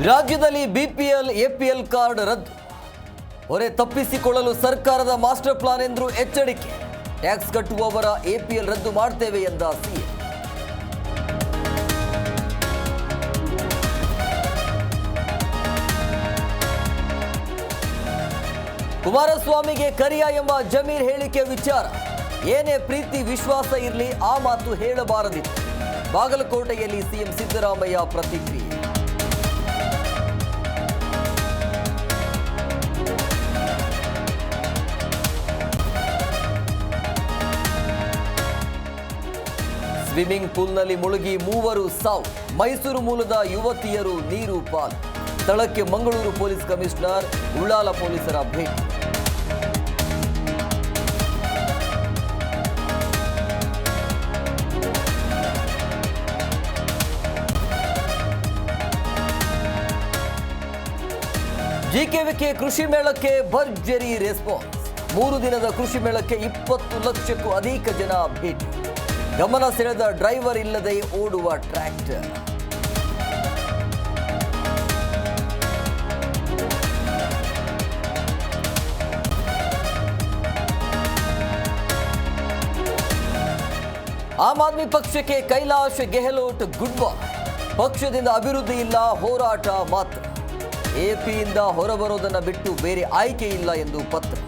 ರಾಜ್ಯದಲ್ಲಿ BPL APL card ರದ್ದು. ಹೊರೆ ತಪ್ಪಿಸಿಕೊಳ್ಳಲು ಸರ್ಕಾರದ ಮಾಸ್ಟರ್ ಪ್ಲಾನ್ ಎಂದರು ಎಚ್ಚರಿಕೆ. ಟ್ಯಾಕ್ಸ್ ಕಟ್ಟುವವರ ಎಪಿಎಲ್ ರದ್ದು ಮಾಡ್ತೇವೆ ಎಂದ ಸಿಎಂ ಕುಮಾರಸ್ವಾಮಿಗೆ ಕರಿಯ ಎಂಬ ಜಮೀರ್ ಹೇಳಿಕೆ ವಿಚಾರ. ಏನೇ ಪ್ರೀತಿ, ವಿಶ್ವಾಸ ಇರಲಿ ಆ ಮಾತು ಹೇಳಬಾರದಿತ್ತು. ಬಾಗಲಕೋಟೆಯಲ್ಲಿ ಸಿಎಂ ಸಿದ್ದರಾಮಯ್ಯ ಪ್ರತಿಕ್ರಿಯೆ. ಸ್ವಿಮ್ಮಿಂಗ್ ಪೂಲ್ನಲ್ಲಿ ಮುಳುಗಿ ಮೂವರು ಸಾವು. ಮೈಸೂರು ಮೂಲದ ಯುವತಿಯರು ನೀರು ಪಾಲ್. ಸ್ಥಳಕ್ಕೆ ಮಂಗಳೂರು ಪೊಲೀಸ್ ಕಮಿಷನರ್ ಉಳ್ಳಾಲ ಪೊಲೀಸರ ಭೇಟಿ. ಜಿಕೆವಿಕೆ ಕೃಷಿ ಮೇಳಕ್ಕೆ ಭರ್ಜರಿ ರೆಸ್ಪಾನ್ಸ್. ಮೂರು ದಿನದ ಕೃಷಿ ಮೇಳಕ್ಕೆ ಇಪ್ಪತ್ತು ಲಕ್ಷಕ್ಕೂ ಅಧಿಕ ಜನ ಭೇಟಿ. ಗಮನ ಸೆಳೆದ ಡ್ರೈವರ್ ಇಲ್ಲದೆ ಓಡುವ ಟ್ರ್ಯಾಕ್ಟರ್. ಆಮ್ ಆದ್ಮಿ ಪಕ್ಷಕ್ಕೆ ಕೈಲಾಶ್ ಗೆಹ್ಲೋಟ್ ಗುಡ್ ಪಕ್ಷದಿಂದ ಅಭಿವೃದ್ಧಿ ಇಲ್ಲ, ಹೋರಾಟ ಮಾತ್ರ. ಎಪಿಯಿಂದ ಹೊರಬರೋದನ್ನು ಬಿಟ್ಟು ಬೇರೆ ಆಯ್ಕೆ ಇಲ್ಲ ಎಂದು ಪತ್ರ.